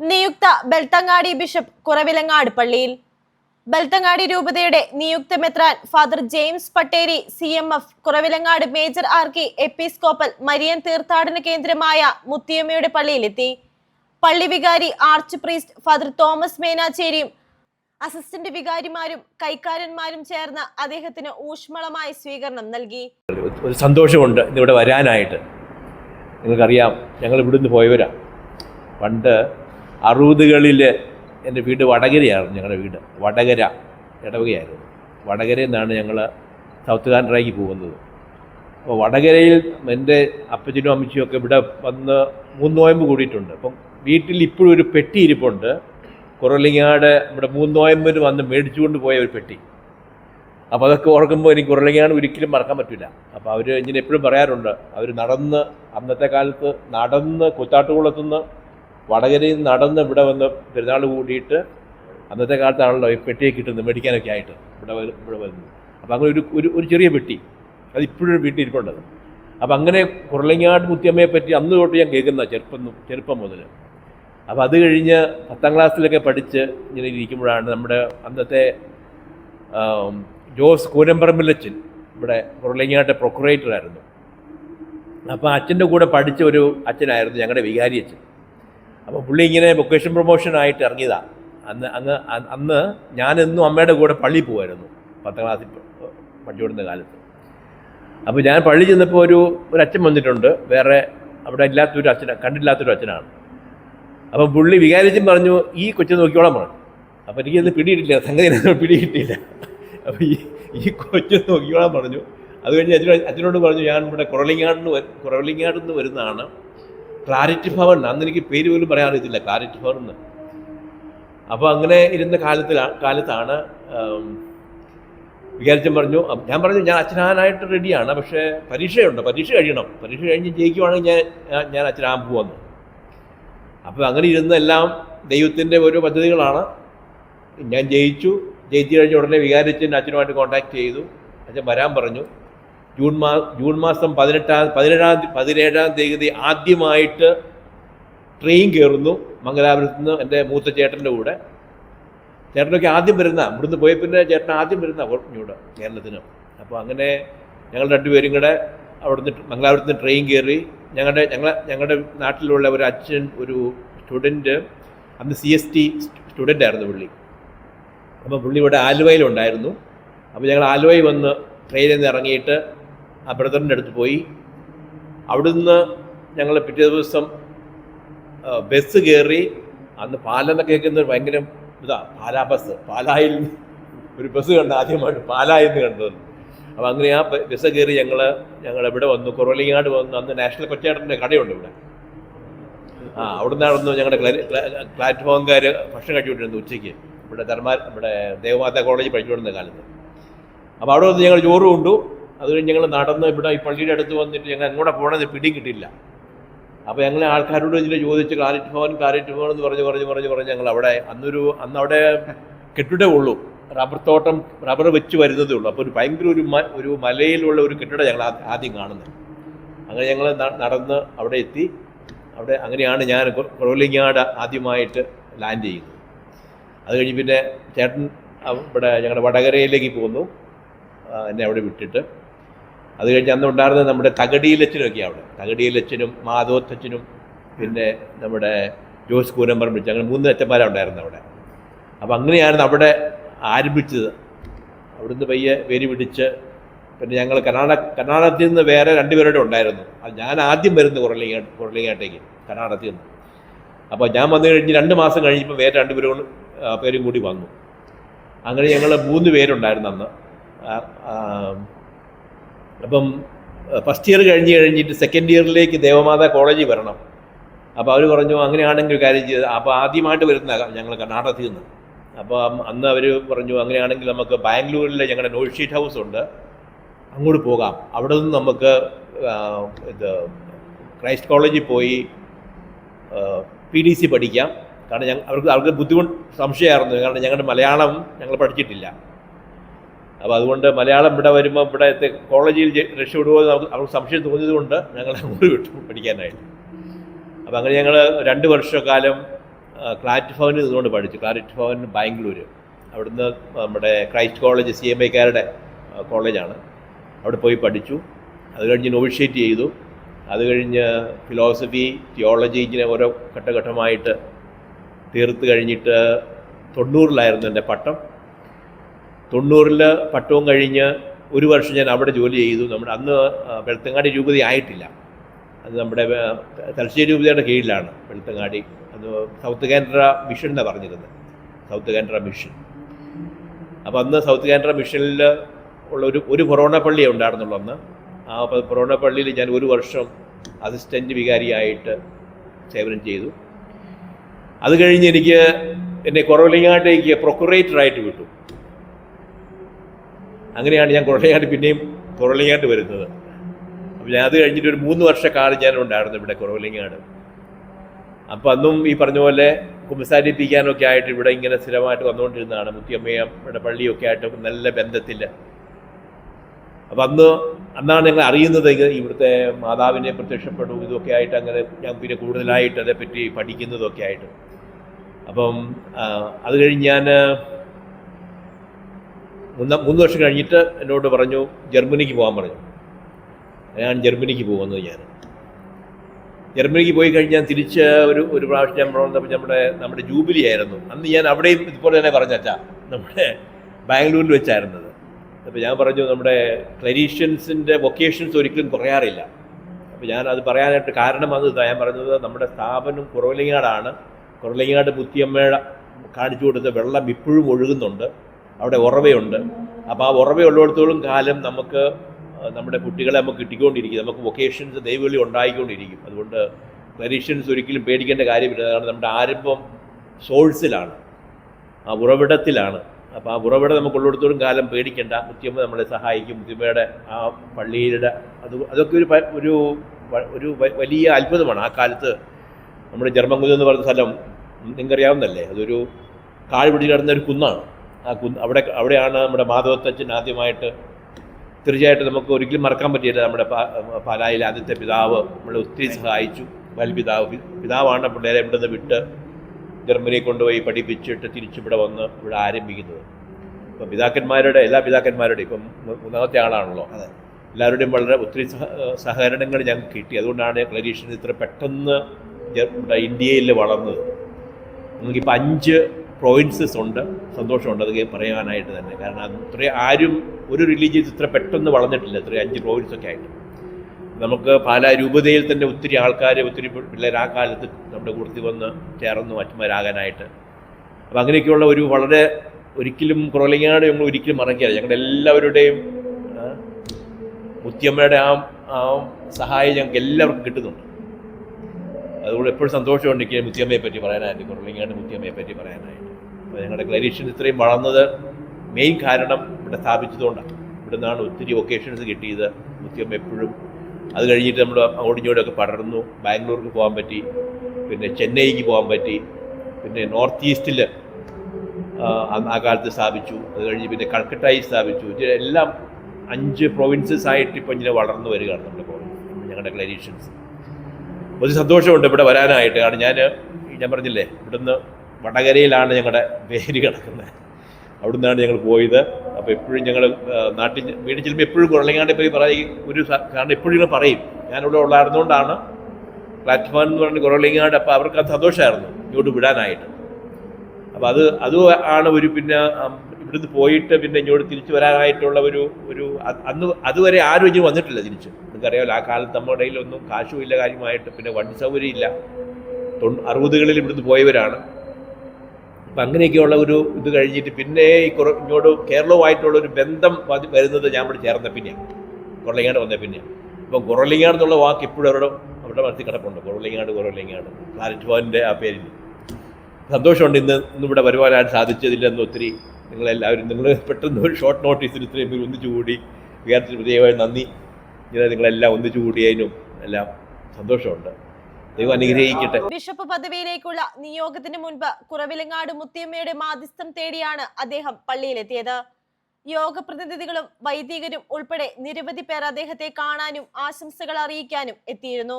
നിയുക്ത ബെൽത്തങ്ങാടി ബിഷപ്പ് കുറവിലങ്ങാട് പള്ളിയിൽ. ബെൽത്തങ്ങാടി രൂപതയുടെ നിയുക്ത മെത്രാൻ father James Patteri C M F Kuravilangad major archiepiscopal Marian തീർത്ഥാടന കേന്ദ്രമായ മുത്തിയമ്മയുടെ പള്ളിയിലെത്തി. പള്ളി വികാരി ആർച്ച് പ്രീസ്റ്റ് ഫാദർ തോമസ് മേനാച്ചേരിയും അസിസ്റ്റന്റ് വികാരിമാരും കൈക്കാരന്മാരും ചേർന്ന് അദ്ദേഹത്തിന് ഊഷ്മളമായ സ്വീകരണം നൽകി. ഒരു സന്തോഷമുണ്ട് ഇവിടെ വരാനായിട്ട്. നിങ്ങൾക്കറിയാം ഞങ്ങൾ ഇവിടുന്ന് പോയവരാ. പണ്ട് അറുപതുകളിൽ എന്റെ വീട് വടകരയായിരുന്നു ഞങ്ങളുടെ വീട്. വടകര ഇടവകയായിരുന്നു. വടകരയിൽ നിന്നാണ് ഞങ്ങൾ സൗത്ത് കാനഡയ്ക്ക് പോകുന്നത്. അപ്പോൾ വടകരയിൽ എന്റെ അപ്പച്ചനും അമ്മച്ചിയും ഒക്കെ ഇവിടെ വന്ന് മൂന്ന് നോയമ്പ് കൂടിയിട്ടുണ്ട്. അപ്പം വീട്ടിൽ ഇപ്പോഴും ഒരു പെട്ടി ഇരിപ്പുണ്ട്. കുറലിങ്ങാട് ഇവിടെ മൂന്ന് നോയമ്പിന് വന്ന് മേടിച്ചുകൊണ്ട് പോയ ഒരു പെട്ടി. അപ്പോൾ അതൊക്കെ ഓർക്കുമ്പോൾ എനിക്ക് കുറലിങ്ങാട് ഒരിക്കലും മറക്കാൻ പറ്റില്ല അപ്പോൾ അവർ ഇങ്ങനെ എപ്പോഴും പറയാറുണ്ട് അവർ നടന്ന് അന്നത്തെ കാലത്ത് നടന്ന് കുത്താട്ടുകുളത്തുനിന്ന് വടകരയിൽ നടന്ന് ഇവിടെ വന്ന് പെരുന്നാൾ കൂടിയിട്ട് അന്നത്തെ കാലത്താണല്ലോ ഈ പെട്ടിയെ കിട്ടുന്നത് മേടിക്കാനൊക്കെ ആയിട്ട് ഇവിടെ ഇവിടെ വരുന്നത്. അപ്പോൾ അങ്ങനെ ഒരു ഒരു ഒരു ചെറിയ പെട്ടി. അത് ഇപ്പോഴും വീട്ടിൽ ഇരിപ്പുണ്ടത്. അപ്പോൾ അങ്ങനെ കുറളിങ്ങാട് മുത്തിയമ്മയെ പറ്റി അന്ന് തൊട്ട് ഞാൻ കേൾക്കുന്ന ചെറുപ്പം ചെറുപ്പം മുതൽ. അപ്പോൾ അത് കഴിഞ്ഞ് പത്താം ക്ലാസ്സിലൊക്കെ പഠിച്ച് ഇങ്ങനെ ഇരിക്കുമ്പോഴാണ് നമ്മുടെ അന്നത്തെ ജോസ് കൂരമ്പറമ്പിലച്ചൻ ഇവിടെ കുറലങ്ങാട്ടെ പ്രൊക്കുറേറ്ററായിരുന്നു അപ്പോൾ അച്ഛന്റെ കൂടെ പഠിച്ച ഒരു അച്ഛനായിരുന്നു ഞങ്ങളുടെ വികാരി അച്ഛൻ. അപ്പോൾ പുള്ളി ഇങ്ങനെ വൊക്കേഷൻ പ്രൊമോഷനായിട്ട് ഇറങ്ങിയതാണ് അന്ന് അങ്ങ് അന്ന് ഞാനെന്നും അമ്മയുടെ കൂടെ പള്ളി പോകുമായിരുന്നു പത്താം ക്ലാസ്സിൽ പഠിച്ചുകൊടുന്ന കാലത്ത്. അപ്പോൾ ഞാൻ പള്ളി ചെന്നപ്പോൾ ഒരു ഒരു അച്ഛൻ വന്നിട്ടുണ്ട് വേറെ അവിടെ ഇല്ലാത്തൊരു അച്ഛനാണ് കണ്ടില്ലാത്തൊരു അച്ഛനാണ്. അപ്പം പുള്ളി വികാരിച്ചൻ പറഞ്ഞു ഈ കൊച്ചു നോക്കിയോളാൻ പറഞ്ഞു അപ്പോൾ എനിക്കത് പിടിയിട്ടില്ല സംഗതി പിടിയിട്ടില്ല. അപ്പോൾ ഈ ഈ കൊച്ചു നോക്കിയോളാൻ പറഞ്ഞു. അത് കഴിഞ്ഞ് അച്ഛനോട് അച്ഛനോട് പറഞ്ഞു ഞാൻ ഇവിടെ കുറലിങ്ങാടിന് കുറവിലിങ്ങാടിന്ന് നിന്ന് വരുന്നതാണ്. ക്ലാരിറ്റി ഭവൻ അന്ന് എനിക്ക് പേര് പോലും പറയാൻ അറിയത്തില്ല ക്ലാരിറ്റി ഭവൻ എന്ന്. അപ്പോൾ അങ്ങനെ ഇരുന്ന കാലത്തിലാണ് കാലത്താണ് വിചാരിച്ചു പറഞ്ഞു ഞാൻ പറഞ്ഞു ഞാൻ അച്ഛനാനായിട്ട് റെഡിയാണ് പക്ഷേ പരീക്ഷയുണ്ട് പരീക്ഷ കഴിയണം. പരീക്ഷ കഴിഞ്ഞ് ജയിക്കുവാണെങ്കിൽ ഞാൻ ഞാൻ- അച്ഛനാൻ പോവാന്ന്. അപ്പോൾ അങ്ങനെ ഇരുന്ന എല്ലാം ദൈവത്തിന്റെ ഓരോ പദ്ധതികളാണ്. ഞാൻ ജയിച്ചു. ജയിച്ചു കഴിഞ്ഞ ഉടനെ വികാരിച്ചൻ അച്ഛനുമായിട്ട് കോൺടാക്ട് ചെയ്തു. അച്ഛൻ വരാൻ പറഞ്ഞു. ജൂൺ മാ ജൂൺ മാസം പതിനെട്ടാം പതിനേഴാം പതിനേഴാം തീയതി ആദ്യമായിട്ട് ട്രെയിൻ കയറുന്നു മംഗലാപുരത്ത് നിന്ന് എന്റെ മൂത്ത ചേട്ടന്റെ കൂടെ. ചേട്ടനൊക്കെ ആദ്യം വരുന്ന ഇവിടുന്ന് പോയ പിന്നെ ചേട്ടൻ ആദ്യം വരുന്ന ഇവിടെ കേരളത്തിന്. അപ്പോൾ അങ്ങനെ ഞങ്ങൾ രണ്ടുപേരും കൂടെ അവിടുന്ന് മംഗലാപുരത്ത് നിന്ന് ട്രെയിൻ കയറി. ഞങ്ങളുടെ ഞങ്ങളെ ഞങ്ങളുടെ നാട്ടിലുള്ള ഒരു അച്ഛൻ ഒരു സ്റ്റുഡന്റ് അന്ന് സി എസ് ടി സ്റ്റുഡന്റ് ആയിരുന്നു പുള്ളി. അപ്പോൾ പുള്ളി ഇവിടെ ആലുവയിലുണ്ടായിരുന്നു. അപ്പോൾ ഞങ്ങൾ ആലുവയിൽ വന്ന് ട്രെയിനിൽ നിന്ന് ഇറങ്ങിയിട്ട് ആ ബ്രദറിന്റെ അടുത്ത് പോയി. അവിടുന്ന് ഞങ്ങൾ പിറ്റേ ദിവസം ബസ് കയറി അന്ന് പാലെന്ന് കേൾക്കുന്നത് ഭയങ്കര ഇതാ പാലാ ബസ് പാലായിൽ ഒരു ബസ് കണ്ട ആദ്യമായിട്ട് പാലായിൽ നിന്ന് കണ്ടത്. അപ്പോൾ അങ്ങനെ ആ ബസ് കയറി ഞങ്ങൾ ഞങ്ങൾ ഇവിടെ വന്നു? കുറവലിങ്ങാട് വന്നു അന്ന് നാഷണൽ കൊച്ചേട്ടന്റെ കടയുണ്ട് ഇവിടെ. ആ അവിടെ നിന്നായിരുന്നു ഞങ്ങളുടെ പ്ലാറ്റ്ഫോംകാർ ഭക്ഷണം കഴിച്ചുകൊണ്ടിരുന്നത് ഉച്ചയ്ക്ക്. ഇവിടെ ധർമാ ഇവിടെ ദേവമാതാ കോളേജിൽ പഠിച്ചുകൊണ്ടിരുന്ന കാലത്ത്. അപ്പോൾ അവിടെ വന്ന് ഞങ്ങൾ ചോറ് കൊണ്ടു. അത് കഴിഞ്ഞ് ഞങ്ങൾ നടന്ന് ഇവിടെ ഈ പള്ളിയുടെ അടുത്ത് വന്നിട്ട് ഞങ്ങൾ എങ്ങോട്ട് പോകണമെന്ന് പിടിയും കിട്ടില്ല അപ്പോൾ ഞങ്ങൾ ആൾക്കാരോട് ഇതിൽ ചോദിച്ച് കാലറ്റ് ഭവൻ കാലറ്റ് ഭവൻ എന്ന് പറഞ്ഞ് പറഞ്ഞ് പറഞ്ഞ് പറഞ്ഞ് ഞങ്ങൾ അവിടെ അന്നൊരു അന്ന് അവിടെ കെട്ടിടേ ഉള്ളൂ. റബ്ബർ തോട്ടം റബ്ബർ വെച്ച് വരുന്നതേ ഉള്ളൂ. അപ്പോൾ ഒരു ഭയങ്കര ഒരു ഒരു മലയിലുള്ള ഒരു കെട്ടിടം ഞങ്ങൾ ആദ്യം കാണുന്നത്. അങ്ങനെ ഞങ്ങൾ നടന്ന് അവിടെ എത്തി. അവിടെ അങ്ങനെയാണ് ഞാൻ കുറവലിങ്ങാട് ആദ്യമായിട്ട് ലാൻഡ് ചെയ്യുന്നത്. അത് കഴിഞ്ഞ് പിന്നെ ചേട്ടൻ ഇവിടെ ഞങ്ങളുടെ വടകരയിലേക്ക് പോന്നു. എന്നെ അവിടെ വിട്ടിട്ട്. അത് കഴിഞ്ഞ് അന്ന് ഉണ്ടായിരുന്നത് നമ്മുടെ തകടിയിലച്ചനൊക്കെ അവിടെ. തകടിയിലച്ചനും മാധവത്തച്ഛനും പിന്നെ നമ്മുടെ ജോസ് കൂരമ്പറം വിളിച്ച് അങ്ങനെ മൂന്ന് അച്ഛന്മാരാണ് ഉണ്ടായിരുന്നത് അവിടെ. അപ്പോൾ അങ്ങനെയായിരുന്നു അവിടെ ആരംഭിച്ചത്. അവിടുന്ന് പയ്യെ വേരി പിടിച്ച് പിന്നെ ഞങ്ങൾ കർണാടക കർണാടകത്തിൽ നിന്ന് വേറെ രണ്ടുപേരുടെ ഉണ്ടായിരുന്നു. അത് ഞാൻ ആദ്യം വരുന്നത് കുറലിങ്ങ കുറലിങ്ങാട്ടേക്ക് കർണാടകത്തിൽ നിന്ന്. അപ്പോൾ ഞാൻ വന്നു കഴിഞ്ഞ് രണ്ട് മാസം കഴിഞ്ഞപ്പോൾ വേറെ രണ്ടുപേരും പേരും കൂടി വന്നു. അങ്ങനെ ഞങ്ങൾ മൂന്ന് പേരുണ്ടായിരുന്നു അന്ന്. അപ്പം ഫസ്റ്റ് ഇയർ കഴിഞ്ഞ് കഴിഞ്ഞിട്ട് സെക്കൻഡ് ഇയറിലേക്ക് ദേവമാതാ കോളേജിൽ വരണം. അപ്പോൾ അവർ പറഞ്ഞു അങ്ങനെയാണെങ്കിൽ കാര്യം ചെയ്ത് അപ്പോൾ ആദ്യമായിട്ട് വരുന്ന ഞങ്ങൾ കർണാടകത്തിൽ നിന്ന്. അപ്പോൾ അന്ന് അവർ പറഞ്ഞു അങ്ങനെയാണെങ്കിൽ നമുക്ക് ബാംഗ്ലൂരിലെ ഞങ്ങളുടെ നോട്ട് ഷീറ്റ് ഹൗസ് ഉണ്ട്. അങ്ങോട്ട് പോകാം. അവിടെ നിന്ന് നമുക്ക് ഇത് ക്രൈസ്റ്റ് കോളേജിൽ പോയി പി ഡി സി പഠിക്കാം. കാരണം ഞങ്ങൾ അവർക്ക് അവർക്ക് ബുദ്ധിമുട്ട് സംശയമായിരുന്നു. കാരണം ഞങ്ങളുടെ മലയാളം ഞങ്ങൾ പഠിച്ചിട്ടില്ല. അപ്പോൾ അതുകൊണ്ട് മലയാളം ഇവിടെ വരുമ്പോൾ ഇവിടെ കോളേജിൽ രക്ഷപ്പെടുമ്പോൾ രക്ഷപ്പെടുമോ എന്ന് അവർക്ക് സംശയം തോന്നിയത് കൊണ്ട് ഞങ്ങൾ അങ്ങോട്ട് വിട്ടു പഠിക്കാനായിട്ട്. അപ്പോൾ അങ്ങനെ ഞങ്ങൾ രണ്ട് വർഷക്കാലം ക്ലാറ്റ് ഭവനിൽ നിന്നുകൊണ്ട് പഠിച്ചു. ക്ലാറ്റ് ഭവൻ ബാംഗ്ലൂർ അവിടുന്ന് നമ്മുടെ ക്രൈസ്റ്റ് കോളേജ് സി എം ഐക്കാരുടെ കോളേജാണ്. അവിടെ പോയി പഠിച്ചു. അത് കഴിഞ്ഞ് നോവിഷ്യേറ്റ് ചെയ്തു. അത് കഴിഞ്ഞ് ഫിലോസഫി തിയോളജി ഇങ്ങനെ ഓരോ ഘട്ടഘട്ടമായിട്ട് തീർത്ത് കഴിഞ്ഞിട്ട് തൊണ്ണൂറിലായിരുന്നു എന്റെ പട്ടം. തൊണ്ണൂറിൽ പട്ടവും കഴിഞ്ഞ് ഒരു വർഷം ഞാൻ അവിടെ ജോലി ചെയ്തു. നമ്മുടെ അന്ന് വെളുത്തങ്ങാടി രൂപതി ആയിട്ടില്ല. അത് നമ്മുടെ തലശ്ശേരി രൂപതയുടെ കീഴിലാണ് വെളുത്തങ്ങാടി. അത് സൗത്ത് കാനഡ മിഷൻ എന്നാണ് പറഞ്ഞിരുന്നത്. South Canada mission. അപ്പോൾ അന്ന് സൗത്ത് കാനഡ മിഷനിൽ ഉള്ള ഒരു ഒരു ഫൊറോണ പള്ളിയേ ഉണ്ടായിരുന്നുള്ളൂ അന്ന്. ആ ഫൊറോണ പള്ളിയിൽ ഞാൻ ഒരു വർഷം അസിസ്റ്റന്റ് വികാരിയായിട്ട് സേവനം ചെയ്തു. അത് കഴിഞ്ഞ് എനിക്ക് എന്നെ കുറവിലങ്ങാട്ടേക്ക് പ്രൊക്കുറേറ്ററായിട്ട് വിട്ടു. അങ്ങനെയാണ് ഞാൻ കുറവലിങ്ങാട്ട് പിന്നെയും കുറളിയാട് വരുന്നത്. അപ്പം ഞാൻ അത് കഴിഞ്ഞിട്ട് ഒരു മൂന്ന് വർഷക്കാലം ഞാൻ ഉണ്ടായിരുന്നു ഇവിടെ കുറവലിങ്ങാട് അപ്പം അന്നും ഈ പറഞ്ഞ പോലെ കുമ്പസാരിപ്പിക്കാനൊക്കെ ആയിട്ട് ഇവിടെ ഇങ്ങനെ സ്ഥിരമായിട്ട് വന്നുകൊണ്ടിരുന്നതാണ്. മുത്തിയമ്മയും ഇവിടെ പള്ളിയൊക്കെ ആയിട്ട് നല്ല ബന്ധത്തിൽ. അപ്പം അന്ന് അന്നാണ് ഞങ്ങൾ അറിയുന്നത് ഇവിടുത്തെ മാതാവിനെ പ്രത്യക്ഷപ്പെടും ഇതൊക്കെ ആയിട്ട് അങ്ങനെ ഞാൻ പിന്നെ കൂടുതലായിട്ട് അതേപ്പറ്റി പഠിക്കുന്നതൊക്കെ ആയിട്ട്. അപ്പം അത് കഴിഞ്ഞ് ഞാൻ മൂന്ന് മൂന്ന് വർഷം കഴിഞ്ഞിട്ട് എന്നോട് പറഞ്ഞു ജർമ്മനിക്ക് പോകാൻ പറഞ്ഞു. ഞാൻ ജർമ്മനിക്ക് പോകുന്നത് ഞാൻ. ജർമ്മനിക്ക് പോയി കഴിഞ്ഞ് ഞാൻ തിരിച്ച് ഒരു ഒരു പ്രാവശ്യം ഞാൻ പറഞ്ഞപ്പോൾ നമ്മുടെ നമ്മുടെ ജൂബിലി ആയിരുന്നു. അന്ന് ഞാൻ അവിടെയും ഇതുപോലെ തന്നെ പറഞ്ഞാ നമ്മുടെ ബാംഗ്ലൂരിൽ വെച്ചായിരുന്നത് അപ്പോൾ ഞാൻ പറഞ്ഞു നമ്മുടെ ക്ലരീഷ്യൻസിന്റെ വൊക്കേഷൻസ് ഒരിക്കലും കുറയാറില്ല അപ്പോൾ ഞാൻ അത് പറയാനായിട്ട് കാരണം അത് ഞാൻ പറഞ്ഞത് നമ്മുടെ സ്ഥാപനം കുറവലിങ്ങാടാണ് കുറവലിങ്ങാട് പുത്തിയമ്മയുടെ കാണിച്ചു കൊടുത്ത വെള്ളം ഇപ്പോഴും ഒഴുകുന്നുണ്ട്. അവിടെ ഉറവയുണ്ട്. അപ്പോൾ ആ ഉറവയുള്ളിടത്തോളം കാലം നമുക്ക് നമ്മുടെ കുട്ടികളെ നമുക്ക് കിട്ടിക്കൊണ്ടിരിക്കും. നമുക്ക് വൊക്കേഷൻസ് ദൈവവിളി ഉണ്ടായിക്കൊണ്ടിരിക്കും. അതുകൊണ്ട് ക്ലരീഷ്യൻസ് ഒരിക്കലും പേടിക്കേണ്ട കാര്യമില്ല. കാരണം നമ്മുടെ ആരംഭം സോഴ്സിലാണ് ആ ഉറവിടത്തിലാണ്. അപ്പോൾ ആ ഉറവിടം നമുക്ക് ഉള്ളിടത്തോളം കാലം പേടിക്കേണ്ട. മുത്തിയമ്മ നമ്മളെ സഹായിക്കും. മുത്തിയമ്മയുടെ ആ പള്ളിയുടെ അത് അതൊക്കെ ഒരു ഒരു ഒരു വലിയ അത്ഭുതമാണ്. ആ കാലത്ത് നമ്മുടെ ജർമ്മൻകുന്ന് എന്ന് പറയുന്ന സ്ഥലം നിങ്ങൾക്കറിയാവുന്നല്ലേ അതൊരു കാൽ പിടിച്ച് കിടന്ന ഒരു കുന്നാണ്. ആ കുന്ന് അവിടെ അവിടെയാണ് നമ്മുടെ മാധവത്തച്ഛൻ ആദ്യമായിട്ട് തീർച്ചയായിട്ടും നമുക്ക് ഒരിക്കലും മറക്കാൻ പറ്റിയില്ല നമ്മുടെ പാലായിൽ പാലായിലെ ആദ്യത്തെ പിതാവ്. നമ്മളെ ഒത്തിരി സഹായിച്ചു. വൽപിതാവ് പിതാവാണ് പിള്ളേരെ ഇവിടെ നിന്ന് വിട്ട് ജർമ്മനിയെ കൊണ്ടുപോയി പഠിപ്പിച്ചിട്ട് തിരിച്ചിവിടെ വന്ന് ഇവിടെ ആരംഭിക്കുന്നത്. ഇപ്പം പിതാക്കന്മാരുടെ എല്ലാ പിതാക്കന്മാരുടെയും ഇപ്പം മൂന്നാമത്തെ ആളാണല്ലോ. അതെ. എല്ലാവരുടെയും വളരെ ഒത്തിരി സഹ സഹകരണങ്ങൾ ഞങ്ങൾക്ക് കിട്ടി. അതുകൊണ്ടാണ് ക്ലരീഷൻ ഇത്ര പെട്ടെന്ന് ഇന്ത്യയിൽ വളർന്നത്. നമുക്കിപ്പോൾ അഞ്ച് പ്രോവിൻസസ് ഉണ്ട് സന്തോഷമുണ്ട് അത് പറയാനായിട്ട് തന്നെ. കാരണം അത് ഇത്രയും ആരും ഒരു റിലീജിയസ് ഇത്ര പെട്ടെന്ന് വളർന്നിട്ടില്ല ഇത്രയും അഞ്ച് പ്രൊവിൻസൊക്കെ ആയിട്ട്. നമുക്ക് പാലാ രൂപതയിൽ തന്നെ ഒത്തിരി ആൾക്കാർ ഒത്തിരി പിള്ളേർ ആ കാലത്ത് നമ്മുടെ കൂട്ടത്തിൽ വന്ന് ചേർന്ന് മറ്റുമാരാകാനായിട്ട് അപ്പം അങ്ങനെയൊക്കെയുള്ള ഒരു വളരെ ഒരിക്കലും കുറവലിങ്ങാട് ഞങ്ങൾ ഒരിക്കലും മറക്കില്ല. ഞങ്ങളുടെ എല്ലാവരുടെയും മുത്തിയമ്മയുടെ ആ ആ സഹായം ഞങ്ങൾക്ക് എല്ലാവർക്കും കിട്ടുന്നുണ്ട്. അതുകൊണ്ട് എപ്പോഴും സന്തോഷമുണ്ട് എനിക്ക് മുത്തിയമ്മയെ പറ്റി പറയാനായിട്ട് കുറവലിങ്ങാട് മുത്തിയമ്മയെ പറ്റി പറയാനായിട്ട്. ഞങ്ങളുടെ ക്ലൈനീഷ്യൻ ഇത്രയും വളർന്നത് മെയിൻ കാരണം ഇവിടെ സ്ഥാപിച്ചതുകൊണ്ടാണ്. ഇവിടെ നിന്നാണ് ഒത്തിരി ഒക്കേഷൻസ് കിട്ടിയത്. മുത്യം എപ്പോഴും അത് കഴിഞ്ഞിട്ട് നമ്മൾ ഓടിഞ്ഞോടൊക്കെ പടർന്നു. ബാംഗ്ലൂർക്ക് പോകാൻ പറ്റി. പിന്നെ ചെന്നൈക്ക് പോകാൻ പറ്റി. പിന്നെ നോർത്ത് ഈസ്റ്റിൽ ആ കാലത്ത് സ്ഥാപിച്ചു. അത് കഴിഞ്ഞ് പിന്നെ കൽക്കട്ടയിൽ സ്ഥാപിച്ചു. എല്ലാം അഞ്ച് പ്രൊവിൻസസ് ആയിട്ട് ഇപ്പം ഇങ്ങനെ വളർന്നു വരികയാണ് നമ്മുടെ ഞങ്ങളുടെ ക്ലരീഷ്യൻസ് ഒരു സന്തോഷമുണ്ട് ഇവിടെ വരാനായിട്ട്. കാരണം ഞാൻ ഞാൻ പറഞ്ഞില്ലേ ഇവിടുന്ന് വടകരയിലാണ് ഞങ്ങളുടെ പേര് കിടക്കുന്നത്. അവിടെ നിന്നാണ് ഞങ്ങൾ പോയത്. അപ്പോൾ എപ്പോഴും ഞങ്ങൾ നാട്ടിൽ വീട്ടിൽ ചെല്ലുമ്പോൾ എപ്പോഴും കുറലങ്ങാണ്ട് പോയി പറയും ഒരു കാരണം എപ്പോഴും ഞങ്ങൾ പറയും. ഞാനിവിടെ ഉള്ളായിരുന്നുകൊണ്ടാണ് പ്ലാറ്റ്ഫോം എന്ന് പറഞ്ഞ് കുറളിങ്ങാണ്ട് അപ്പോൾ അവർക്ക് അത് സന്തോഷമായിരുന്നു ഇങ്ങോട്ട് വിടാനായിട്ട്. അപ്പോൾ അത് അത് ആണ് ഒരു പിന്നെ ഇവിടുന്ന് പോയിട്ട് പിന്നെ ഇങ്ങോട്ട് തിരിച്ചു വരാനായിട്ടുള്ള ഒരു ഒരു അന്ന് അതുവരെ ആരും ഇനി വന്നിട്ടില്ല തിരിച്ച്. നിങ്ങൾക്കറിയാമല്ലോ ആ കാലത്ത് നമ്മുടെ കയ്യിലൊന്നും കാശുമില്ല കാര്യമായിട്ട് പിന്നെ വണ്ടി സൗകര്യം ഇല്ല. തൊ അറുപതുകളിൽ ഇവിടുന്ന് പോയവരാണ്. അപ്പം അങ്ങനെയൊക്കെയുള്ള ഒരു ഇത് കഴിഞ്ഞിട്ട് പിന്നെ ഈ കുറ ഇങ്ങോട്ട് കേരളവുമായിട്ടുള്ള ഒരു ബന്ധം വരുന്നത് ഞാൻ ഇവിടെ ചേർന്ന പിന്നെയാണ് കുറലിങ്ങാട് വന്ന പിന്നെയാണ് അപ്പം കുറലിങ്ങാട് എന്നുള്ള വാക്ക് ഇപ്പോഴും അവരുടെ അവരുടെ മനസ്സിൽ കിടപ്പുണ്ട്. കുറലിങ്ങാട് കുറലിങ്ങാട് ക്ലാരിറ്റ് ഭവന്റെ ആ പേരിൽ. സന്തോഷമുണ്ട് ഇന്ന് ഇന്നിവിടെ വരുവാനായിട്ട് സാധിച്ചതില്ലെന്ന് ഒത്തിരി നിങ്ങളെല്ലാവരും നിങ്ങൾ പെട്ടെന്ന് ഒരു ഷോർട്ട് നോട്ടീസിൽ ഇത്രയും പേര് ഒന്നിച്ചു കൂടി. വികാരത്തിന് പ്രത്യേകമായി നന്ദി. ഇങ്ങനെ നിങ്ങളെല്ലാം ഒന്നിച്ചു കൂടിയതിനും എല്ലാം സന്തോഷമുണ്ട്. ദൈവം അനുഗ്രഹിക്കട്ടെ. ബിഷപ്പ് പദവിയിലേക്കുള്ള നിയോഗത്തിന് മുൻപ് കുറവിലങ്ങാട് മുത്തിയമ്മയുടെ മാധ്യസ്ഥം തേടിയാണ് അദ്ദേഹം പള്ളിയിലെത്തിയത്. യോഗ പ്രതിനിധികളും വൈദികരും ഉൾപ്പെടെ നിരവധി പേർ അദ്ദേഹത്തെ കാണാനും ആശംസകൾ അറിയിക്കാനും എത്തിയിരുന്നു.